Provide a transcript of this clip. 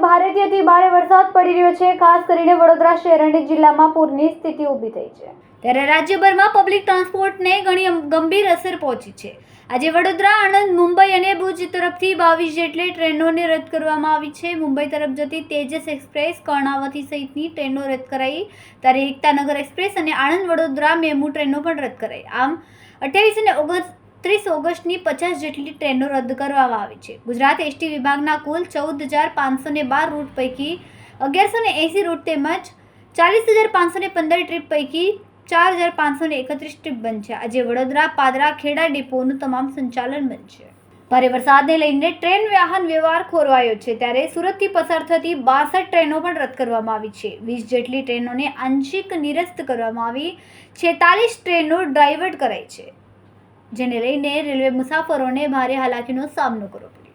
ભારેથી અતિ ભારે વરસાદ પડી રહ્યો છે. ખાસ કરીને વડોદરા શહેર અને જિલ્લામાં પૂરની સ્થિતિ ઊભી થઈ છે. ત્યારે રાજ્યભરમાં પબ્લિક ટ્રાન્સપોર્ટને ઘણી ગંભીર અસર પહોંચી છે. આજે વડોદરા, આણંદ, મુંબઈ અને ભુજ તરફથી બાવીસ જેટલી ટ્રેનોને રદ કરવામાં આવી છે. મુંબઈ તરફ જતી તેજસ એક્સપ્રેસ, કર્ણાવતી સહિતની ટ્રેનો રદ કરાઈ. ત્યારે એકતાનગર એક્સપ્રેસ અને આણંદ વડોદરા મેમુ ટ્રેનો પણ રદ કરાઈ. આમ, અઠ્યાવીસ અને ઓગણત્રીસ ઓગસ્ટની પચાસ જેટલી ટ્રેનો રદ કરવામાં આવી છે. ગુજરાત એસટી વિભાગના કુલ ચૌદ હજાર પાંચસો ને બાર રૂટ પૈકી અગિયારસો ને એંસી રૂટ તેમજ ચાલીસ હજાર પાંચસો ને પંદર ટ્રીપ પૈકી ચાર હજાર પાંચસો ને એકત્રીસ ટ્રીપ બનશે. આજે વડોદરા, પાદરા, ખેડા ડેપોનું તમામ સંચાલન બનશે. ભારે વરસાદને લઈને ટ્રેન વાહન વ્યવહાર ખોરવાયો છે. ત્યારે સુરતથી પસાર થતી બાસઠ ટ્રેનો પણ રદ કરવામાં આવી છે. વીસ જેટલી ટ્રેનોને આંશિક નિરસ્ત કરવામાં આવી. છેતાલીસ ટ્રેનો ડાયવર્ટ કરાઈ છે. જેને લઈને રેલવે મુસાફરોને ભારે હાલાકીનો સામનો કરવો પડ્યો.